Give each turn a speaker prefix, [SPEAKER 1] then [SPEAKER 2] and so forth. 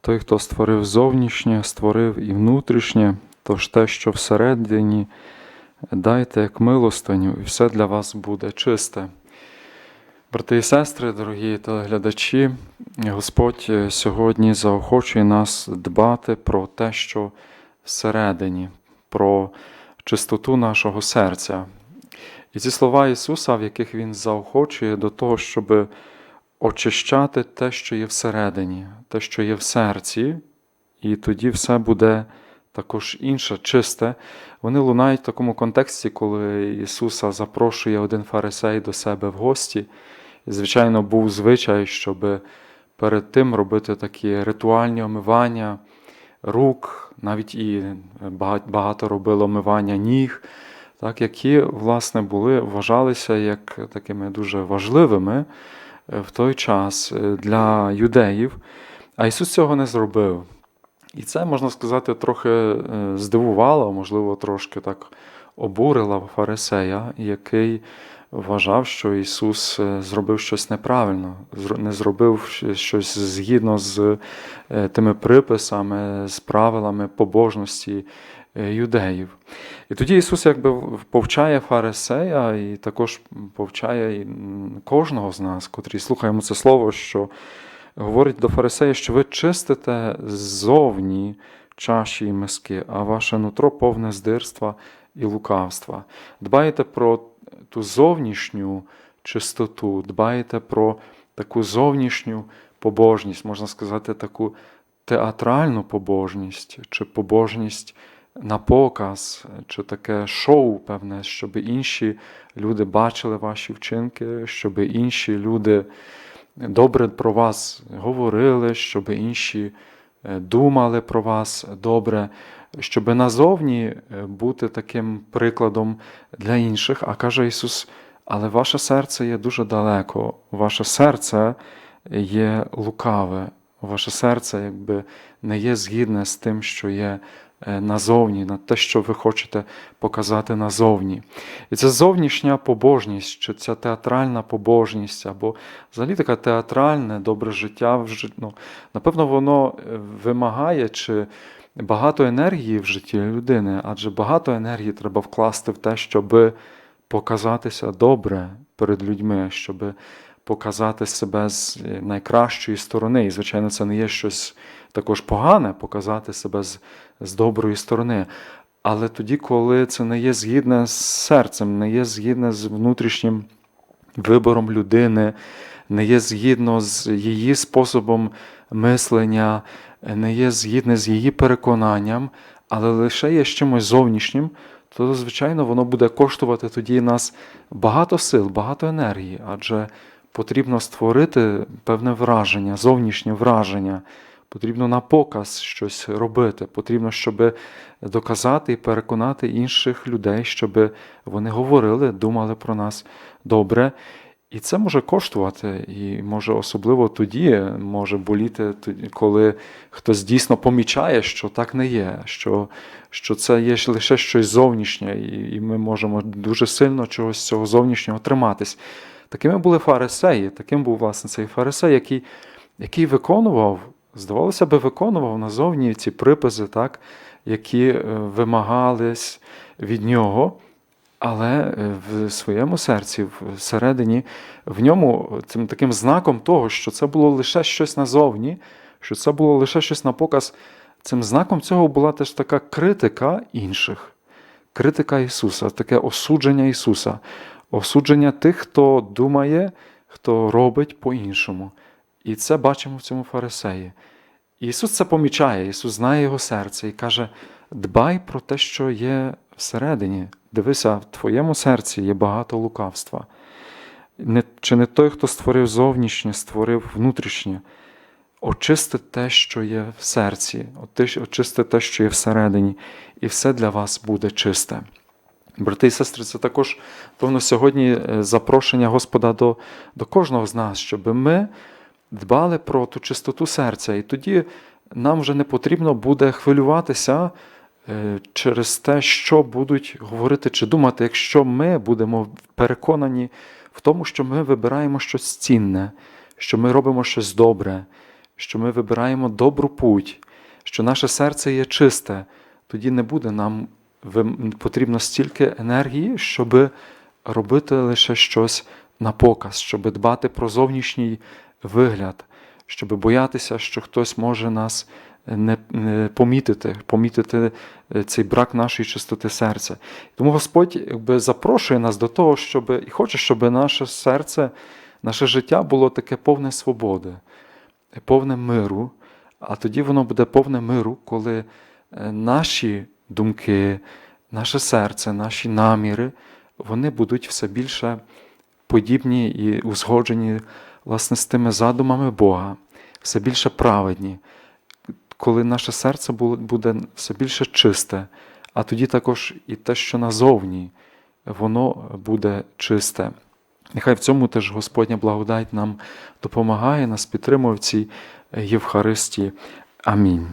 [SPEAKER 1] Той, хто створив зовнішнє, створив і внутрішнє, тож те, що всередині, дайте як милостиню, і все для вас буде чисте. Брати і сестри, дорогі телеглядачі, Господь е, сьогодні заохочує нас дбати про те, що всередині, про чистоту нашого серця. І ці слова Ісуса, в яких Він заохочує до того, щоб очищати те, що є всередині, те, що є в серці, і тоді все буде також інше, чисте. Вони лунають в такому контексті, коли Ісуса запрошує один фарисей до себе в гості. І, звичайно, був звичай, щоб перед тим робити такі ритуальні омивання рук, навіть і багато робило омивання ніг, так, які, власне, були, вважалися як такими дуже важливими в той час для юдеїв. А Ісус цього не зробив. І це, можна сказати, трохи здивувало, можливо, трошки так обурила фарисея, який вважав, що Ісус зробив щось неправильно, не зробив щось згідно з тими приписами, з правилами побожності юдеїв. І тоді Ісус якби повчає фарисея і також повчає кожного з нас, котрі слухаємо це слово, що говорить до фарисея, що ви чистите ззовні чаші і миски, а ваше нутро повне здирства і лукавства. Дбаєте про ту зовнішню чистоту, дбаєте про таку зовнішню побожність, можна сказати, таку театральну побожність, чи побожність на показ, чи таке шоу, певне, щоб інші люди бачили ваші вчинки, щоб інші люди добре про вас говорили, щоб інші думали про вас добре, щоб назовні бути таким прикладом для інших. А каже Ісус, але ваше серце є дуже далеко, ваше серце є лукаве, ваше серце якби не є згідне з тим, що є назовні, на те, що ви хочете показати назовні. І це зовнішня побожність, чи ця театральна побожність, або взагалі таке театральне добре життя. Ну, Напевно, воно вимагає чи багато енергії в житті людини, адже багато енергії треба вкласти в те, щоб показатися добре перед людьми, щоб показати себе з найкращої сторони. І, звичайно, це не є щось також погане показати себе з, з доброї сторони. Але тоді, коли це не є згідне з серцем, не є згідне з внутрішнім вибором людини, не є згідно з її способом мислення, не є згідне з її переконанням, але лише є з чимось зовнішнім, то, звичайно, воно буде коштувати тоді нас багато сил, багато енергії, адже потрібно створити певне враження, зовнішнє враження. Потрібно на показ щось робити. Потрібно, щоб доказати і переконати інших людей, щоб вони говорили, думали про нас добре. І це може коштувати, і може особливо тоді може боліти, коли хтось дійсно помічає, що так не є, що що це є лише щось зовнішнє, і ми можемо дуже сильно чогось цього зовнішнього триматись. Такими були фарисеї, таким був власне цей фарисей, який, який виконував здавалося би, виконував назовні ці приписи, так, які вимагались від нього, але в своєму серці, всередині, в ньому цим таким знаком того, що це було лише щось назовні, що це було лише щось на показ. Цим знаком цього була теж така критика інших, критика Ісуса, таке осудження Ісуса, осудження тих, хто думає, хто робить по-іншому. І це бачимо в цьому фарисеї. Ісус це помічає, Ісус знає його серце і каже: дбай про те, що є всередині. Дивися, в твоєму серці є багато лукавства. Чи не той, хто створив зовнішнє, створив внутрішнє, очисти те, що є в серці, очисти те, що є всередині, і все для вас буде чисте. Брати і сестри, це також, певно, сьогодні запрошення Господа до, до кожного з нас, щоб ми дбали про ту чистоту серця. І тоді нам вже не потрібно буде хвилюватися через те, що будуть говорити чи думати, якщо ми будемо переконані в тому, що ми вибираємо щось цінне, що ми робимо щось добре, що ми вибираємо добру путь, що наше серце є чисте, тоді не буде нам потрібно стільки енергії, щоб робити лише щось на показ, щоб дбати про зовнішній вигляд, щоб боятися, що хтось може нас не, не помітити, помітити е, цей брак нашої чистоти серця. Тому Господь якби запрошує нас до того, щоб і хоче, щоб наше серце, наше життя було таке повне свободи, повне миру. А тоді воно буде повне миру, коли е, наші думки, наше серце, наші наміри, вони будуть все більше подібні і узгоджені власне з тими задумами Бога, все більше праведні, коли наше серце буде все більше чисте, а тоді також і те, що назовні, воно буде чисте. Нехай в цьому теж Господня благодать нам допомагає, нас підтримує в цій Євхаристії. Амінь.